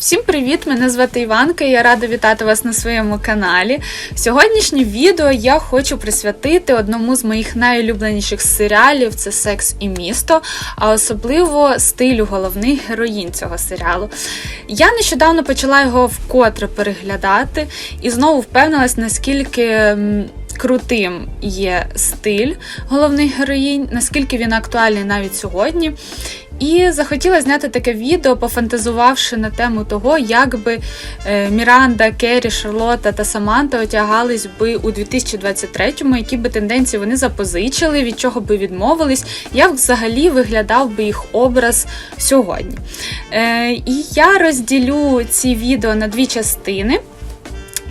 Всім привіт! Мене звати Іванка. і Я рада вітати вас на своєму каналі. Сьогоднішнє відео я хочу присвятити одному з моїх найулюбленіших серіалів це Секс і місто, а особливо стилю головних героїнь цього серіалу. Я нещодавно почала його вкотре переглядати і знову впевнилась, наскільки. Крутим є стиль головних героїнь, наскільки він актуальний навіть сьогодні. І захотіла зняти таке відео, пофантазувавши на тему того, як би е, Міранда, Керрі, Шарлотта та Саманта одягались би у 2023-му, які би тенденції вони запозичили, від чого би відмовились, як взагалі виглядав би їх образ сьогодні. Е, І я розділю ці відео на дві частини.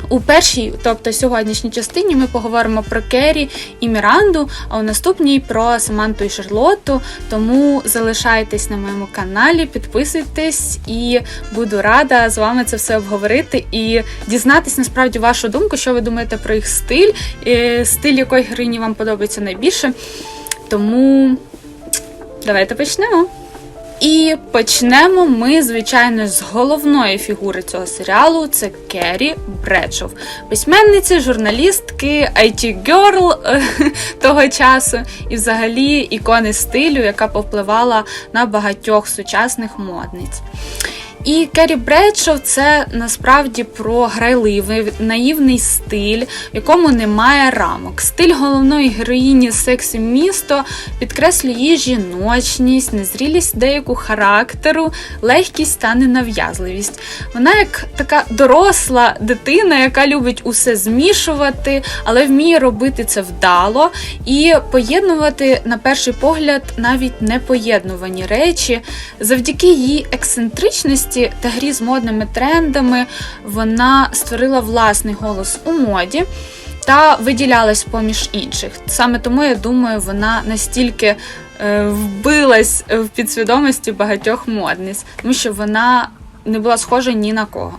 У першій, тобто сьогоднішній частині, ми поговоримо про Керрі і Міранду, а у наступній про Саманту і Шарлотту. Тому залишайтесь на моєму каналі, підписуйтесь і буду рада з вами це все обговорити і дізнатись насправді вашу думку, що ви думаєте про їх стиль, е, стиль якої героїні вам подобається найбільше. Тому давайте почнемо. І почнемо ми, звичайно, з головної фігури цього серіалу це Керрі Бредшов, письменниці, журналістки, it girl того часу, і взагалі ікони стилю, яка повпливала на багатьох сучасних модниць. І Керрі Бредшов це насправді про грайливий, наївний стиль, в якому немає рамок. Стиль головної героїні «Секс і місто підкреслює її жіночність, незрілість деяку характеру, легкість та ненав'язливість. Вона як така доросла дитина, яка любить усе змішувати, але вміє робити це вдало і поєднувати, на перший погляд, навіть непоєднувані речі. Завдяки її ексцентричності та грі з модними трендами вона створила власний голос у моді. Та виділялась поміж інших. Саме тому я думаю, вона настільки е, вбилась в підсвідомості багатьох модниць, тому що вона не була схожа ні на кого.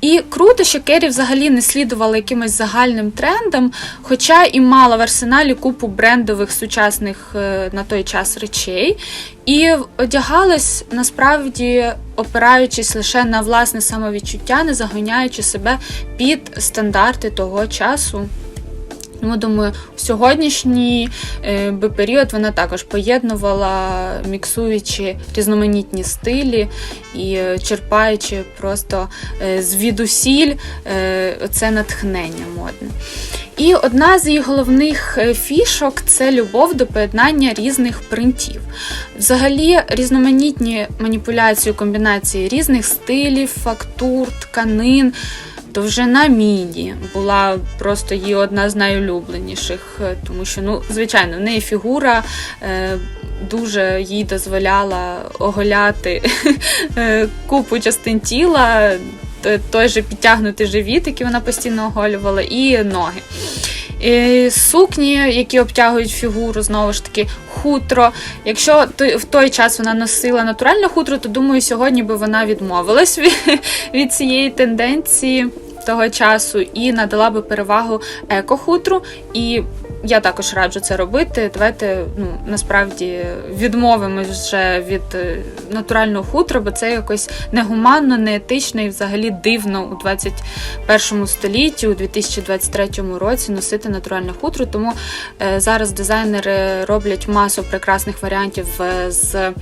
І круто, що Керрі взагалі не слідувала якимось загальним трендам, хоча і мала в арсеналі купу брендових сучасних е, на той час речей, і одягалась насправді опираючись лише на власне самовідчуття, не загоняючи себе під стандарти того часу. Тому думаю, в сьогоднішній е, би період вона також поєднувала, міксуючи різноманітні стилі і е, черпаючи просто е, звідусіль це натхнення модне. І одна з її головних фішок це любов до поєднання різних принтів. Взагалі, різноманітні маніпуляції, комбінації різних стилів, фактур, тканин. Довжина міні була просто її одна з найулюбленіших, е, тому що, ну, звичайно, в неї фігура е, дуже їй дозволяла оголяти е, купу частин тіла, той же підтягнутий живіт, який вона постійно оголювала, і ноги. І сукні, які обтягують фігуру, знову ж таки, хутро. Якщо в той час вона носила натуральне хутро, то думаю, сьогодні би вона відмовилась від, від цієї тенденції того часу і надала би перевагу еко-хутру. І я також раджу це робити. Давайте ну, насправді відмовимось вже від е, натурального хутра, бо це якось негуманно, неетично і взагалі дивно у 21 столітті, у 2023 році носити натуральне хутро. Тому е, зараз дизайнери роблять масу прекрасних варіантів е, з.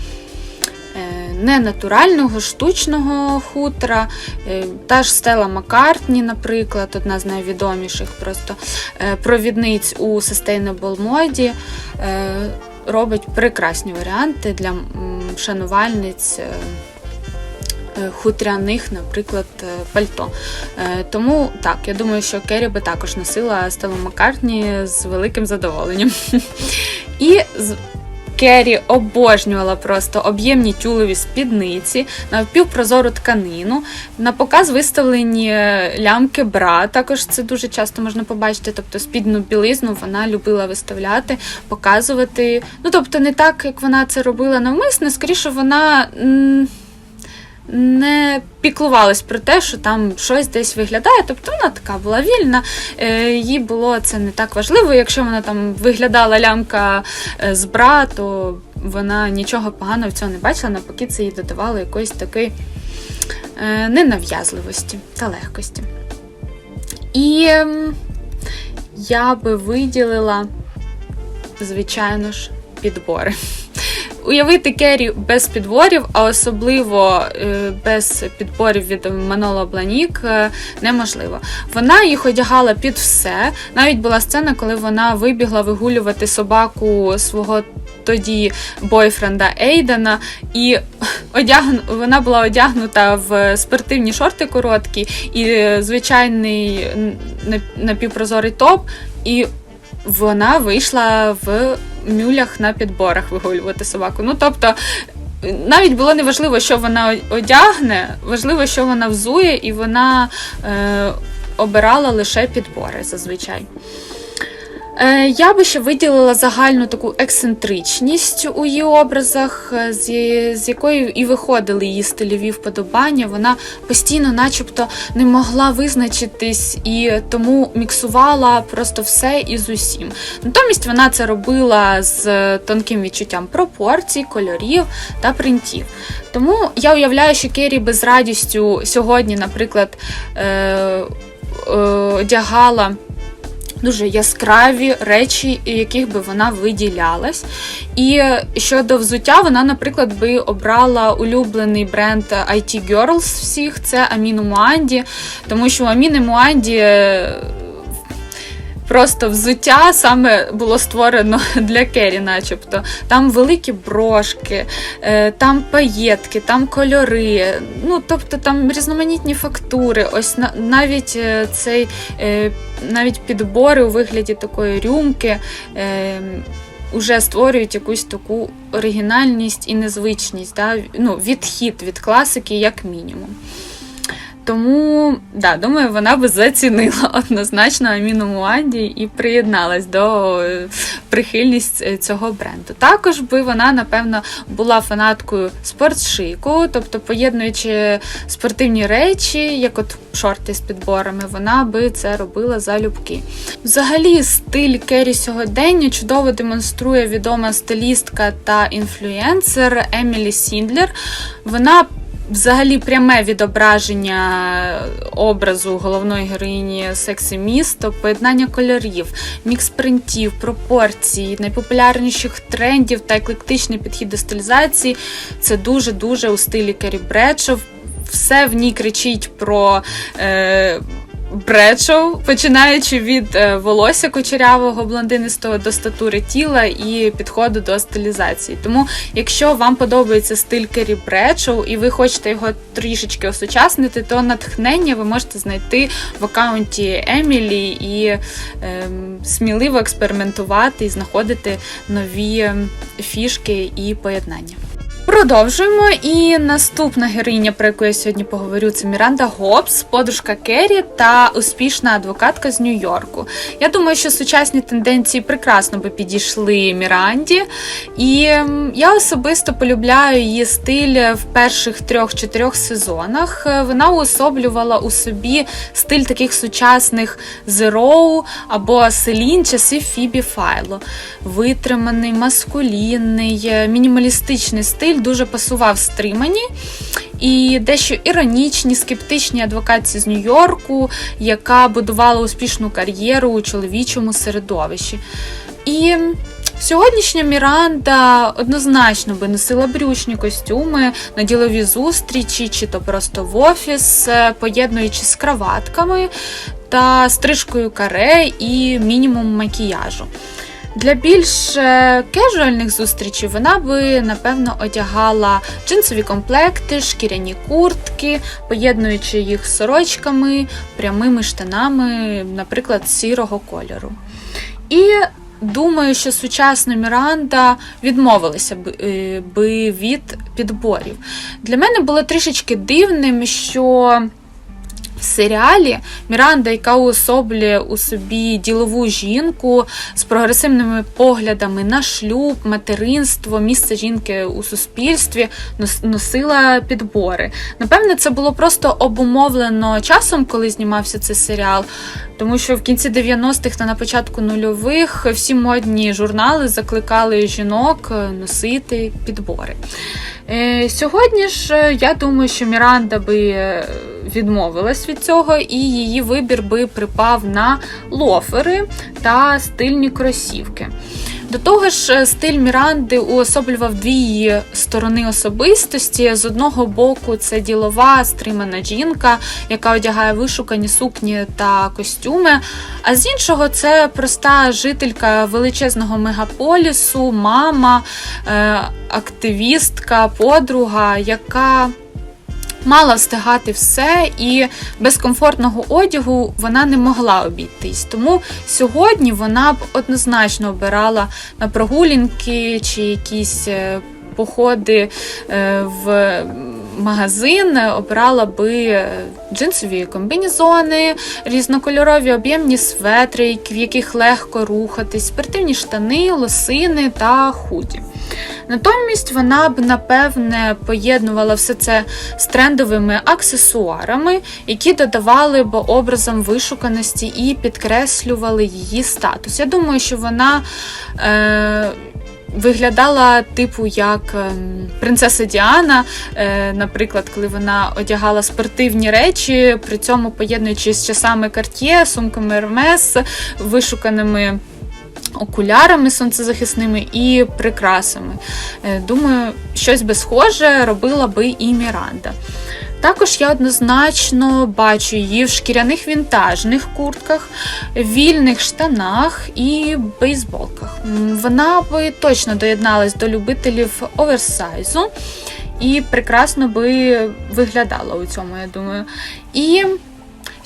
Ненатурального, штучного хутра, Е, та ж Стела Маккартні, наприклад, одна з найвідоміших просто е, провідниць у sustainable моді, е, робить прекрасні варіанти для шанувальниць. Хутряних, наприклад, пальто. Тому так, я думаю, що Керрі би також носила Стелу Маккартні з великим задоволенням. І Керрі обожнювала просто об'ємні тюлеві спідниці, напівпрозору тканину. На показ виставлені е, лямки бра. Також це дуже часто можна побачити. Тобто спідну білизну вона любила виставляти, показувати. Ну тобто, не так, як вона це робила навмисне, скоріше вона. м, Не піклувалась про те, що там щось десь виглядає. Тобто вона така була вільна, е, їй було це не так важливо. Якщо вона там виглядала лямка е, з бра, то вона нічого поганого в цьому не бачила, навпаки, це їй додавало якийсь такий е, ненав'язливості та легкості. І ем, я би виділила, звичайно ж, підбори. Уявити Керрі без підборів, а особливо е, без підборів від Манола Бланік е, неможливо. Вона їх одягала під все. Навіть була сцена, коли вона вибігла вигулювати собаку свого тоді бойфренда Ейдена, і одягну, вона була одягнута в спортивні шорти короткі і звичайний напівпрозорий топ. і вона вийшла в мюлях на підборах вигулювати собаку. Ну тобто. Навіть було неважливо, що вона одягне, важливо, що вона взує, і вона е, обирала лише підбори зазвичай. Е, я би ще виділила загальну таку ексцентричність у її образах, е, з, з якою і виходили її стильові вподобання. Вона постійно, начебто, не могла визначитись і тому міксувала просто все із усім. Натомість вона це робила з тонким відчуттям пропорцій, кольорів та принтів. Тому я уявляю, що Керрі без радістю сьогодні, наприклад, е, е, одягала дуже яскраві речі, яких би вона виділялась. І щодо взуття, вона, наприклад, би обрала улюблений бренд IT Girls всіх, це Аміну Муанді, тому що Аміни Муанді просто взуття саме було створено для Кері, начебто. Там великі брошки, е, там паєтки, там кольори, ну тобто там різноманітні фактури. Ось навіть е, цей е, навіть підбори у вигляді такої рюмки. Уже створюють якусь таку оригінальність і незвичність, да? ну, відхід від класики, як мінімум. Тому, да, думаю, вона би зацінила однозначно Аміну Муанді і приєдналась до е, прихильність е, цього бренду. Також би вона, напевно, була фанаткою спортшику, тобто поєднуючи спортивні речі, як от шорти з підборами, вона би це робила залюбки. Взагалі, стиль Кері сьогодення чудово демонструє відома стилістка та інфлюенсер Емілі Сіндлер. Вона Взагалі пряме відображення образу головної героїні сексі місто, поєднання кольорів, мікс принтів, пропорцій, найпопулярніших трендів та еклектичний підхід до стилізації це дуже-дуже у стилі Кері Бречов. Все в ній кричить про. Е, Бречов, починаючи від е, волосся кучерявого блондинистого до статури тіла і підходу до стилізації. Тому, якщо вам подобається стиль Кері Бречов і ви хочете його трішечки осучаснити, то натхнення ви можете знайти в аккаунті Емілі і е, сміливо експериментувати і знаходити нові ем, фішки і поєднання. Продовжуємо. І наступна героїня, про яку я сьогодні поговорю, це Міранда Гобс, подружка Керрі та успішна адвокатка з Нью-Йорку. Я думаю, що сучасні тенденції прекрасно би підійшли Міранді. І я особисто полюбляю її стиль в перших трьох-чотирьох сезонах. Вона уособлювала у собі стиль таких сучасних Zero або Селін часів Фібі Файло. Витриманий, маскулінний, мінімалістичний стиль стиль дуже пасував стримані і дещо іронічні, скептичні адвокатці з Нью-Йорку, яка будувала успішну кар'єру у чоловічому середовищі. І Сьогоднішня Міранда однозначно би носила брючні костюми на ділові зустрічі, чи то просто в офіс, е, поєднуючи з краватками та стрижкою каре і мінімум макіяжу. Для більш кежуальних зустрічей вона би, напевно, одягала джинсові комплекти, шкіряні куртки, поєднуючи їх з сорочками, прямими штанами, наприклад, сірого кольору. І думаю, що сучасна Міранда відмовилася е, би від підборів. Для мене було трішечки дивним, що в серіалі Міранда, яка уособлює у собі ділову жінку з прогресивними поглядами на шлюб, материнство, місце жінки у суспільстві, носила підбори. Напевне, це було просто обумовлено часом, коли знімався цей серіал, тому що в кінці 90-х та на початку нульових всі модні журнали закликали жінок носити підбори. Е, Сьогодні ж е, я думаю, що Міранда би е, від цього, і її вибір би припав на лофери та стильні кросівки. До того ж, стиль Міранди уособлював дві її сторони особистості. З одного боку, це ділова стримана жінка, яка одягає вишукані сукні та костюми. А з іншого, це проста жителька величезного мегаполісу, мама, е, активістка, подруга, яка мала встигати все, і без комфортного одягу вона не могла обійтись. Тому сьогодні вона б однозначно обирала на прогулянки чи якісь е, походи е, в магазин, обирала би е, джинсові комбінезони, різнокольорові об'ємні светри, в яких легко рухатись, спортивні штани, лосини та худі. Натомість вона б напевне поєднувала все це з трендовими аксесуарами, які додавали б образом вишуканості і підкреслювали її статус. Я думаю, що вона. Е- Виглядала типу як ем, принцеса Діана, е, наприклад, коли вона одягала спортивні речі, при цьому поєднуючи з часами Cartier, сумками Hermes, вишуканими окулярами сонцезахисними і прикрасами. Е, Думаю, щось би схоже робила би і Міранда. Також я однозначно бачу її в шкіряних вінтажних куртках, вільних штанах і бейсболках. Вона би точно доєдналась до любителів оверсайзу і прекрасно би виглядала у цьому, я думаю. І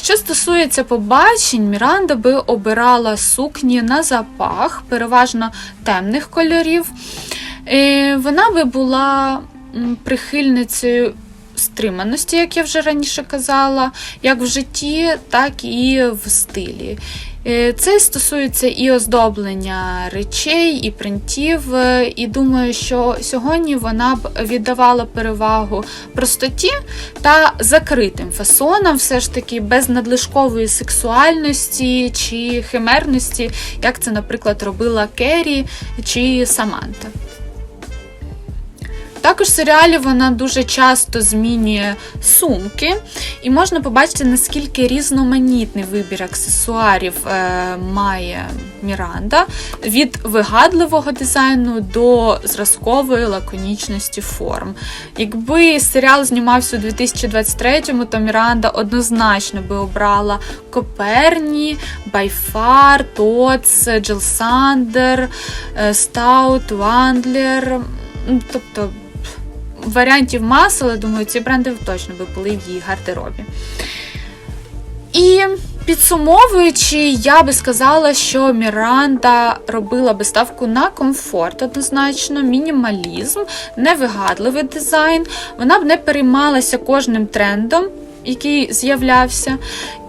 що стосується побачень, Міранда би обирала сукні на запах, переважно темних кольорів. Е, Вона би була прихильницею стриманості, як я вже раніше казала, як в житті, так і в стилі. Е, Це стосується і оздоблення речей, і принтів. Е, І думаю, що сьогодні вона б віддавала перевагу простоті та закритим фасонам, все ж таки без надлишкової сексуальності чи химерності, як це, наприклад, робила Керрі чи Саманта. Також в серіалі вона дуже часто змінює сумки, і можна побачити, наскільки різноманітний вибір аксесуарів е, має Міранда від вигадливого дизайну до зразкової лаконічності форм. Якби серіал знімався у 2023-му, то Міранда однозначно би обрала Коперні, Байфар, Тоц, Джил Сандер, е, Стаут, Вандлер. Тобто варіантів маса, але думаю, ці бренди точно би були в її гардеробі. І підсумовуючи, я би сказала, що Міранда робила би ставку на комфорт, однозначно, мінімалізм, невигадливий дизайн. Вона б не переймалася кожним трендом, який з'являвся,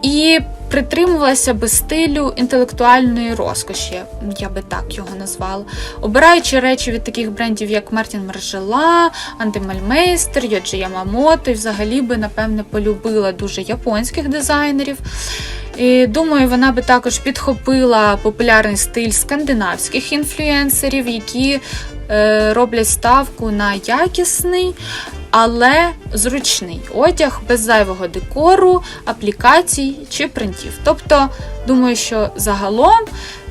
і притримувалася би стилю інтелектуальної розкоші, я би так його назвала. Обираючи речі від таких брендів, як Мартін Маржела, Антимальмейстер, Йоджі Ямамото, і взагалі би, напевне, полюбила дуже японських дизайнерів. І Думаю, вона би також підхопила популярний стиль скандинавських інфлюенсерів, які е, роблять ставку на якісний, але зручний одяг без зайвого декору, аплікацій чи принтів. Тобто, думаю, що загалом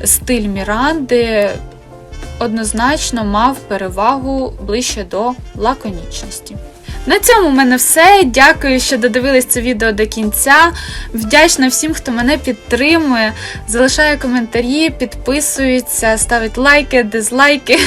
стиль Міранди однозначно мав перевагу ближче до лаконічності. На цьому в мене все. Дякую, що додивились це відео до кінця. Вдячна всім, хто мене підтримує, залишає коментарі, підписується, ставить лайки, дизлайки,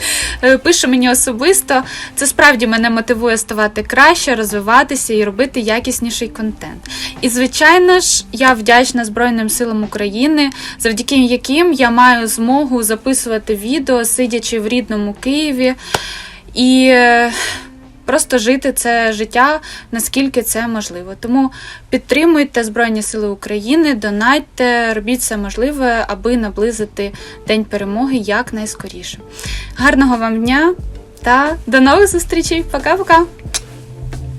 пише мені особисто. Це справді мене мотивує ставати краще, розвиватися і робити якісніший контент. І, звичайно ж, я вдячна Збройним силам України, завдяки яким я маю змогу записувати відео, сидячи в рідному Києві. І е, просто жити це життя, наскільки це можливо. Тому підтримуйте Збройні Сили України, донайте, робіть все можливе, аби наблизити День перемоги якнайскоріше. Гарного вам дня та до нових зустрічей! Пока-пока!